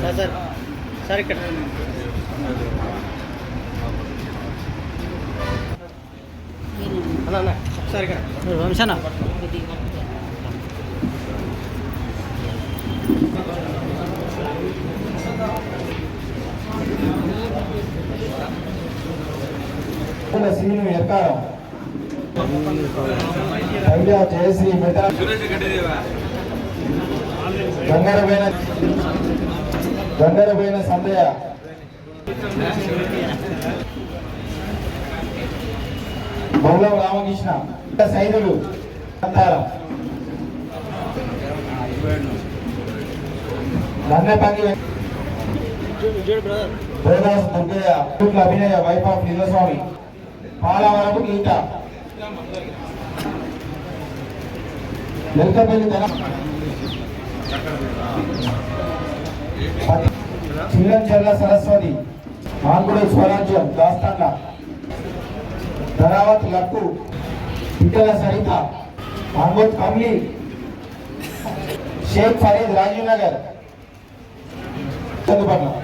Sir sir. Sir ఇక్కడ. ఒకసారి వంశనా? సీను ఎక్కారం పంజా జయశ్రీ మిత్ర గంగరపోయిన గంగరపోయిన సందయ బౌలం రామకృష్ణ సైదులు అంతారం దండపంగి దేవదాస్ దుర్గయ్య శుక్ల అభినయ వైఫ్ ఆఫ్ లింగస్వామి. పాలవరపు గీత. వెల్కపల్లి ధన చిల్లంచెర్ల సరస్వతి మాంగుడు స్వరాజ్యం దాస్తాండ ధరావత్ లక్కు పిట్టల సరిత మాంగోత్ కమ్లీ షేక్ ఫరీద్ రాజీవ్ నగర్ చదువుపట్నం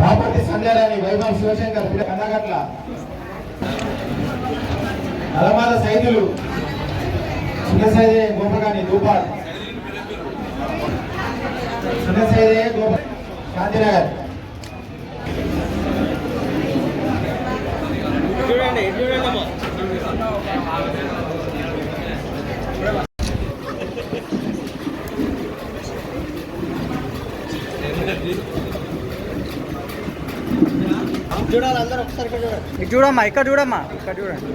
రాపతి సంధ్యారాణి వైభవ్ శివశంకర్ కన్నగట్ల. నలమాల సైదులు. చిన్న సైదే గోపగాని దూపాల్ చిన్న సైదే గోప శాంతినగర్. చూడండి చూడండి చూడాలి అందరూ ఒకసారి ఇక్కడ చూడమ్మా ఇక్కడ చూడమ్మా ఇక్కడ చూడండి.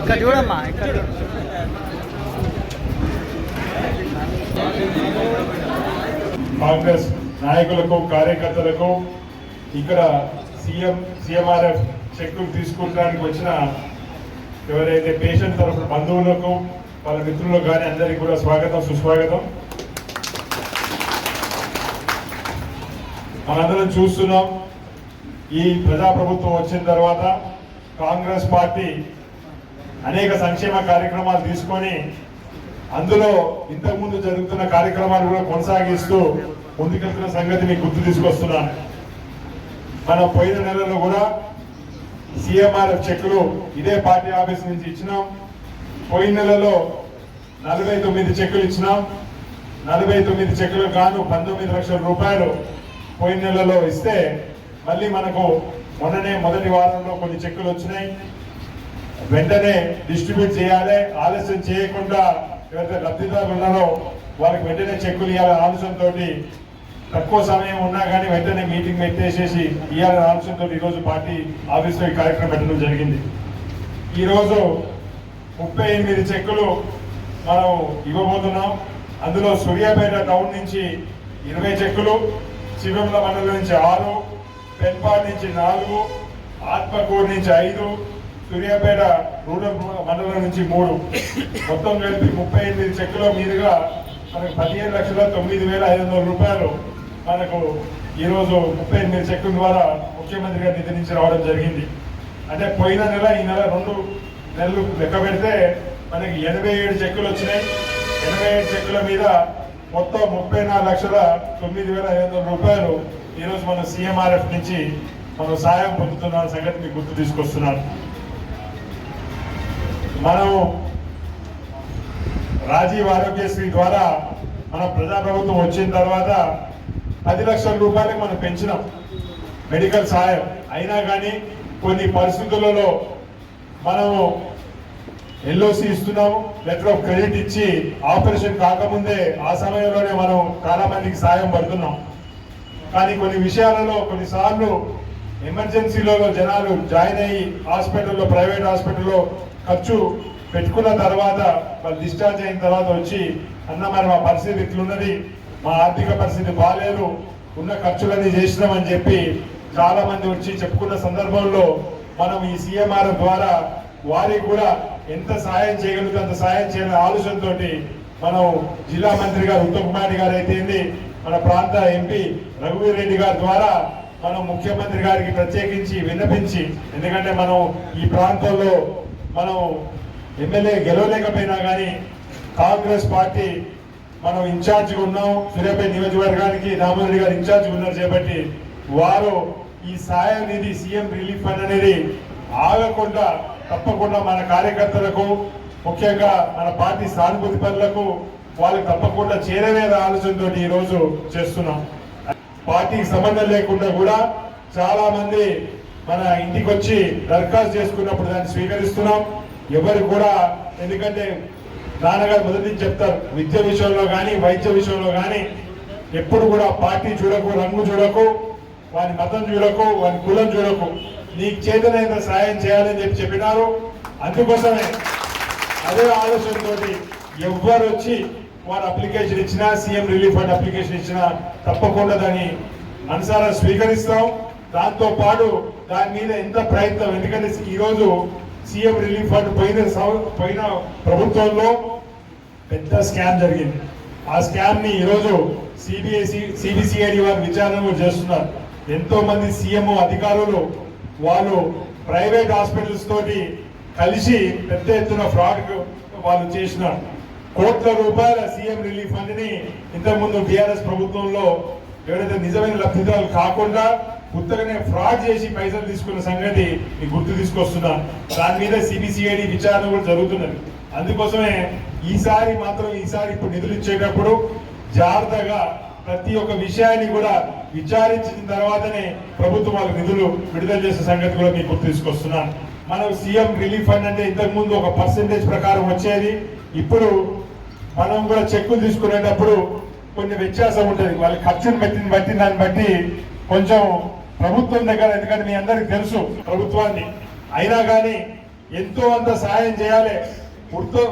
ఇక్కడ చూడమ్మా ఇక్కడ కాంగ్రెస్ నాయకులకు కార్యకర్తలకు ఇక్కడ సీఎం సీఎంఆర్ఎఫ్ చెక్కులు తీసుకుంటానికి వచ్చిన ఎవరైతే పేషెంట్ తరఫున బంధువులకు వాళ్ళ మిత్రులకు కానీ అందరికీ కూడా స్వాగతం సుస్వాగతం. మనందరం చూస్తున్నాం. ఈ ప్రజాప్రభుత్వం వచ్చిన తర్వాత కాంగ్రెస్ పార్టీ అనేక సంక్షేమ కార్యక్రమాలు తీసుకొని అందులో ఇంతకుముందు జరుగుతున్న కార్యక్రమాలు కూడా కొనసాగిస్తూ ముందుకెళ్తున్న సంగతి మీకు గుర్తు తీసుకొస్తున్నాను. మనం పోయిన నెలలో కూడా సీఎంఆర్ఎఫ్ చెక్కులు ఇదే పార్టీ ఆఫీస్ నుంచి ఇచ్చినాం. పోయిన నెలలో నలభై తొమ్మిది చెక్కులు ఇచ్చినాం. నలభై తొమ్మిది చెక్కులు గాను పంతొమ్మిది లక్షల రూపాయలు పోయిన నెలలో ఇస్తే మళ్ళీ మనకు మొన్ననే మొదటి వారంలో కొన్ని చెక్కులు వచ్చినాయి. వెంటనే డిస్ట్రిబ్యూట్ చేయాలి. ఆలస్యం చేయకుండా ఎవరైతే లబ్ధిదారులు ఉన్నారో వారికి వెంటనే చెక్కులు ఇవ్వాలనే ఆలోచనతో తక్కువ సమయం ఉన్నా కానీ వెంటనే మీటింగ్ పెట్టేసేసి ఇవ్వాలనే ఆలోచనతో ఈరోజు పార్టీ ఆఫీస్లో ఈ కార్యక్రమం పెట్టడం జరిగింది. ఈరోజు ముప్పై ఎనిమిది చెక్కులు మనం ఇవ్వబోతున్నాం. అందులో సూర్యాపేట టౌన్ నుంచి ఇరవై చెక్కులు శివంల మండలం నుంచి ఆరు నుంచి నాలుగు ఆత్మకూరు నుంచి ఐదు సూర్యాపేట రూరల్ మండలం నుంచి మూడు. మొత్తం కలిపి ముప్పై ఎనిమిది చెక్కుల మీదుగా మనకు పదిహేను లక్షల తొమ్మిది వేల ఐదు వందల రూపాయలు మనకు ఈరోజు ముప్పై ఎనిమిది చెక్కుల ద్వారా ముఖ్యమంత్రి గారి నిధి నుంచి రావడం జరిగింది. అంటే పోయిన నెల ఈ నెల రెండు నెలలు లెక్క పెడితే మనకి ఎనభై ఏడు చెక్కులు వచ్చినాయి. ఎనభై ఏడు చెక్కుల మీద మొత్తం ముప్పై నాలుగు లక్షల తొమ్మిది వేల ఐదు వందల రూపాయలు ఈరోజు మనం సీఎంఆర్ఎఫ్ నుంచి మనం సాయం పొందుతున్న సంగతి మీకు గుర్తు తీసుకొస్తున్నాను మనం రాజీవ్ ఆరోగ్యశ్రీ ద్వారా మన ప్రజాప్రభుత్వం వచ్చిన తర్వాత పది లక్షల రూపాయలకు మనం పెంచినాం. మెడికల్ సహాయం అయినా కానీ కొన్ని పరిస్థితులలో మనము ఎల్ఓసి ఇస్తున్నాము లెటర్ ఆఫ్ క్రెడిట్ ఇచ్చి ఆపరేషన్ కాకముందే ఆ సమయంలోనే మనం చాలా మందికి సాయం పడుతున్నాం. కానీ కొన్ని విషయాలలో కొన్నిసార్లు ఎమర్జెన్సీలలో జనాలు జాయిన్ అయ్యి హాస్పిటల్లో ప్రైవేట్ హాస్పిటల్లో ఖర్చు పెట్టుకున్న తర్వాత వాళ్ళు డిశ్చార్జ్ అయిన తర్వాత వచ్చి అన్న మరి మా పరిస్థితి ఇట్లున్నది మా ఆర్థిక పరిస్థితి బాగాలేదు ఉన్న ఖర్చులన్నీ చేసినామని చెప్పి చాలామంది వచ్చి చెప్పుకున్న సందర్భంలో మనం ఈ సిఎంఆర్ ద్వారా వారికి కూడా ఎంత సహాయం చేయగలిగితే అంత సహాయం చేయాలనే ఆలోచనతోటి మనం జిల్లా మంత్రి గారు ఉత్తమ్ కుమార్ గారు అయితే మన ప్రాంత ఎంపీ రఘువీర్ రెడ్డి గారి ద్వారా మనం ముఖ్యమంత్రి గారికి ప్రత్యేకించి విన్నపించి ఎందుకంటే మనం ఈ ప్రాంతంలో మనం ఎమ్మెల్యే గెలవలేకపోయినా కానీ కాంగ్రెస్ పార్టీ మనం ఇన్ఛార్జ్గా ఉన్నాం. సూర్యాపేట నియోజకవర్గానికి రామరెడ్డి గారు ఇన్ఛార్జ్ ఉన్నారు చేపట్టి. వారు ఈ సాయం నిధి సీఎం రిలీఫ్ ఫండ్ అనేది ఆగకుండా తప్పకుండా మన కార్యకర్తలకు ముఖ్యంగా మన పార్టీ సానుభూతి పనులకు వాళ్ళకి తప్పకుండా చేరవేరే ఆలోచనతో ఈ రోజు చేస్తున్నాం. పార్టీకి సంబంధం లేకుండా కూడా చాలా మంది మన ఇంటికి వచ్చి దరఖాస్తు చేసుకున్నప్పుడు దాన్ని స్వీకరిస్తున్నాం. ఎవరు కూడా ఎందుకంటే నాన్నగారు మొదటి చెప్తారు విద్య విషయంలో కానీ వైద్య విషయంలో కానీ ఎప్పుడు కూడా పార్టీ చూడకు రంగు చూడకు వాని మతం చూడకు వాని కులం చూడకు. నీకు చేతనైన సాయం చేయాలని చెప్పి చెప్పినారు. అందుకోసమే అదే ఆలోచనతోటి ఎవ్వరు వచ్చి వారు అప్లికేషన్ ఇచ్చినా సీఎం రిలీఫ్ ఫండ్ అప్లికేషన్ ఇచ్చినా తప్పకుండా దాన్ని అనుసారం స్వీకరిస్తాం. దాంతో పాటు దాని మీద ఎంత ప్రయత్నం ఎందుకంటే ఈరోజు సీఎం రిలీఫ్ ఫండ్ పోయిన పోయిన ప్రభుత్వంలో పెద్ద స్కామ్ జరిగింది. ఆ స్కామ్ని ఈరోజు సిబిఐసి సిబిసిఐడి వారు విచారణ చేస్తున్నారు. ఎంతో మంది సీఎం అధికారులు వాళ్ళు ప్రైవేట్ హాస్పిటల్స్ తోటి కలిసి పెద్ద ఎత్తున ఫ్రాడ్ వాళ్ళు చేసినారు. కోట్ల రూపాయల సీఎం రిలీఫ్ ఫండ్ని ఇంతకుముందు టీఆర్ఎస్ ప్రభుత్వంలో ఎవరైతే నిజమైన లబ్ధిదారులు కాకుండా ఉత్తగానే ఫ్రాడ్ చేసి పైసలు తీసుకున్న సంగతి మీకు గుర్తు తీసుకొస్తున్నా. దాని మీద సిబిసిఐడి విచారణ కూడా జరుగుతున్నది. అందుకోసమే ఈసారి మాత్రం ఈసారి ఇప్పుడు నిధులు ఇచ్చేటప్పుడు జాగ్రత్తగా ప్రతి ఒక్క విషయాన్ని కూడా విచారించిన తర్వాతనే ప్రభుత్వం వాళ్ళకి నిధులు విడుదల చేసే సంగతి కూడా మీకు గుర్తు తీసుకొస్తున్నాను మనం సీఎం రిలీఫ్ ఫండ్ అంటే ఇంతకుముందు ఒక పర్సెంటేజ్ ప్రకారం వచ్చేది. ఇప్పుడు మనం కూడా చెక్కులు తీసుకునేటప్పుడు కొన్ని వ్యత్యాసం ఉంటుంది. వాళ్ళ ఖర్చును బట్టి బట్టి దాన్ని బట్టి కొంచెం ప్రభుత్వం దగ్గర ఎందుకంటే మీ అందరికి తెలుసు ప్రభుత్వాన్ని అయినా కానీ ఎంతో అంత సాయం చేయాలి.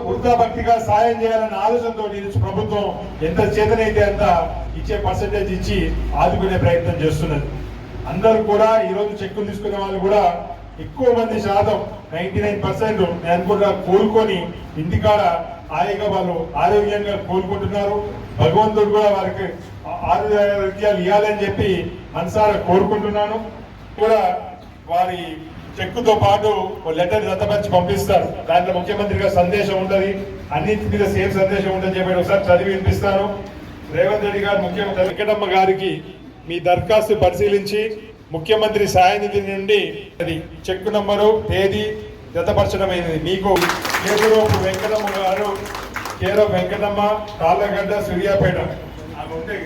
వృద్ధ భక్తిగా సాయం చేయాలన్న ఆలోచనతో ఈరోజు ప్రభుత్వం ఎంత చేతనైతే అంత ఇచ్చే పర్సంటేజ్ ఇచ్చి ఆదుకునే ప్రయత్నం చేస్తున్నది. అందరూ కూడా ఈరోజు చెక్కులు తీసుకునే వాళ్ళు కూడా ఎక్కువ మంది శాతం నైన్టీ నైన్ పర్సెంట్ నేను అనుకుంటా కోలుకొని ఇంటికాడ హాయిగా వాళ్ళు ఆరోగ్యంగా కోలుకుంటున్నారు. భగవంతుడు కూడా వారికి ఆరోగ్యాలు ఇవ్వాలని చెప్పి మనసారా కోరుకుంటున్నాను. కూడా వారి చెక్కుతో పాటు లెటర్ జతపరిచి పంపిస్తారు. దాంట్లో ముఖ్యమంత్రి గారి సందేశం ఉంటుంది. అన్నింటి మీద సేమ్ సందేశం ఉంటుంది చెప్పి ఒకసారి చదివి వినిపిస్తాను. రేవంత్ రెడ్డి గారు ముఖ్యమంత్రి వెంకటమ్మ గారికి మీ దరఖాస్తు పరిశీలించి ముఖ్యమంత్రి సాయనిధి నుండి అది చెక్కు నంబరు తేదీ జతపరచడమైనది. మీకు కేసరపు వెంకటమ్మ గారు కేరో వెంకటమ్మ కాళ్ళగడ్డ సూర్యాపేట. ఆమె ఉంటే